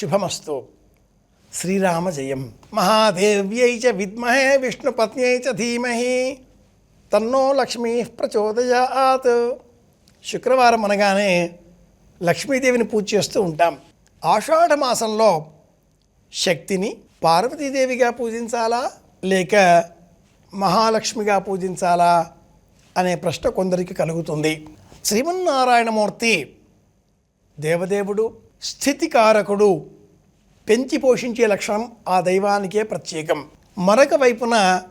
శుభమస్తు. శ్రీరామ జయం మహాదేవ్యై చ విద్మహే విష్ణుపత్న్యై చ ధీమహి. తన్నో లక్ష్మీ ప్రచోదయాత్. శుక్రవారం అనగానే లక్ష్మీదేవిని పూజ చేస్తూ ఉంటాం. ఆషాఢ మాసంలో శక్తిని పార్వతీదేవిగా పూజించాలా? లేక మహాలక్ష్మిగా పూజించాలా? అనే ప్రశ్న కొందరికి కలుగుతుంది. శ్రీమన్నారాయణమూర్తి దేవదేవుడు స్థితికారకుడు పెంచి పోషించే లక్షణం ఆ దైవానికే ప్రత్యేకం. మరొక వైపున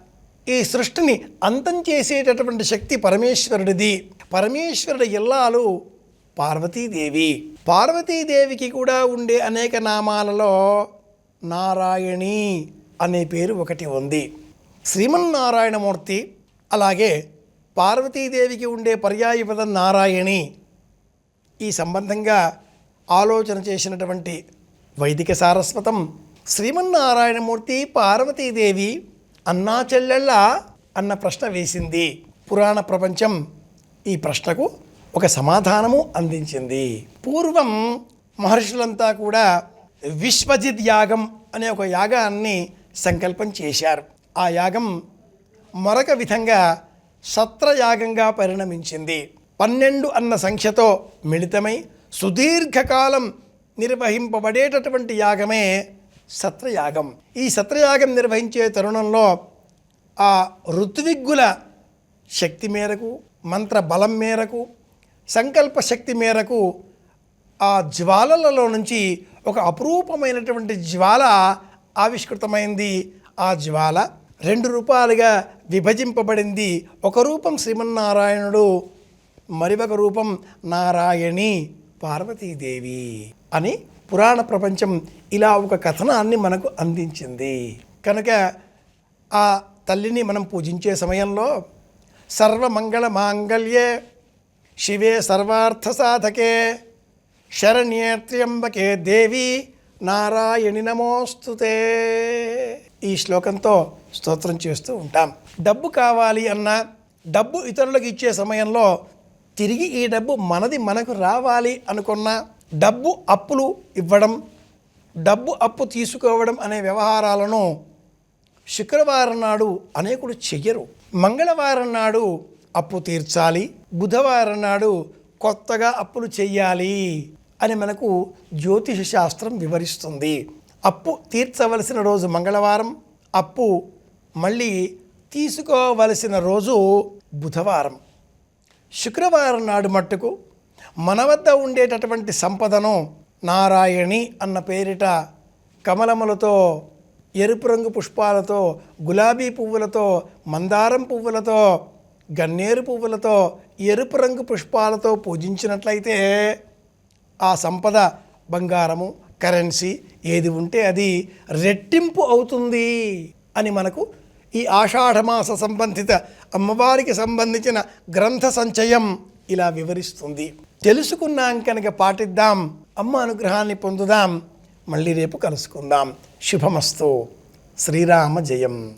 ఈ సృష్టిని అంతం చేసేటటువంటి శక్తి పరమేశ్వరుడిది. పరమేశ్వరుడి ఇల్లాలు పార్వతీదేవి. పార్వతీదేవికి కూడా ఉండే అనేక నామాలలో నారాయణి అనే పేరు ఒకటి ఉంది. శ్రీమన్నారాయణమూర్తి అలాగే పార్వతీదేవికి ఉండే పర్యాయపదం నారాయణి. ఈ సంబంధంగా ఆలోచన చేసినటువంటి వైదిక సారస్వతం శ్రీమన్నారాయణమూర్తి పార్వతీదేవి అన్నా చెల్లెళ్ళ అన్న ప్రశ్న వేసింది. పురాణ ప్రపంచం ఈ ప్రశ్నకు ఒక సమాధానము అందించింది. పూర్వం మహర్షులంతా కూడా విశ్వజిత్ యాగం అనే ఒక యాగాన్ని సంకల్పం చేశారు. ఆ యాగం మరొక విధంగా సత్రయాగంగా పరిణమించింది. పన్నెండు అన్న సంఖ్యతో మిళితమై సుదీర్ఘకాలం నిర్వహింపబడేటటువంటి యాగమే సత్రయాగం. ఈ సత్రయాగం నిర్వహించే తరుణంలో ఆ ఋత్విగ్గుల శక్తి మేరకు మంత్ర బలం మేరకు సంకల్ప శక్తి మేరకు ఆ జ్వాలలలో నుంచి ఒక అపురూపమైనటువంటి జ్వాల ఆవిష్కృతమైంది. ఆ జ్వాల రెండు రూపాలుగా విభజింపబడింది. ఒక రూపం శ్రీమన్నారాయణుడు మరొక రూపం నారాయణి. పార్వతీదేవి అని పురాణ ప్రపంచం ఇలా ఒక కథనాన్ని మనకు అందించింది. కనుక ఆ తల్లిని మనం పూజించే సమయంలో సర్వమంగళ మాంగళ్యే శివే సర్వార్థ సాధకే శరణ్యే త్ర్యంబకే దేవి నారాయణి నమోస్తుతే. ఈ శ్లోకంతో స్తోత్రం చేస్తూ ఉంటాం. డబ్బు కావాలి అన్న డబ్బు ఇతరులకు ఇచ్చే సమయంలో తిరిగి ఈ డబ్బు మనది మనకు రావాలి అనుకున్న డబ్బు అప్పులు ఇవ్వడం డబ్బు అప్పు తీసుకోవడం అనే వ్యవహారాలను శుక్రవారం నాడు అనేకుడు చెయ్యరు. మంగళవారం నాడు అప్పు తీర్చాలి బుధవారం నాడు కొత్తగా అప్పులు చెయ్యాలి అని మనకు జ్యోతిష శాస్త్రం వివరిస్తుంది. అప్పు తీర్చవలసిన రోజు మంగళవారం అప్పు మళ్ళీ తీసుకోవలసిన రోజు బుధవారం. శుక్రవారం నాడు మట్టుకు మన వద్ద ఉండేటటువంటి సంపదను నారాయణి అన్న పేరిట కమలములతో ఎరుపు రంగు పుష్పాలతో గులాబీ పువ్వులతో మందారం పువ్వులతో గన్నేరు పువ్వులతో ఎరుపు రంగు పుష్పాలతో పూజించినట్లయితే ఆ సంపద బంగారము కరెన్సీ ఏది ఉంటే అది రెట్టింపు అవుతుంది అని మనకు ఈ ఆషాఢమాస సంబంధిత అమ్మవారికి సంబంధించిన గ్రంథ సంచయం ఇలా వివరిస్తుంది. తెలుసుకున్నాం కనుక పాటిద్దాం అమ్మ అనుగ్రహాన్ని పొందుదాం. మళ్ళీ రేపు కలుసుకుందాం. శుభమస్తు. శ్రీరామ జయం.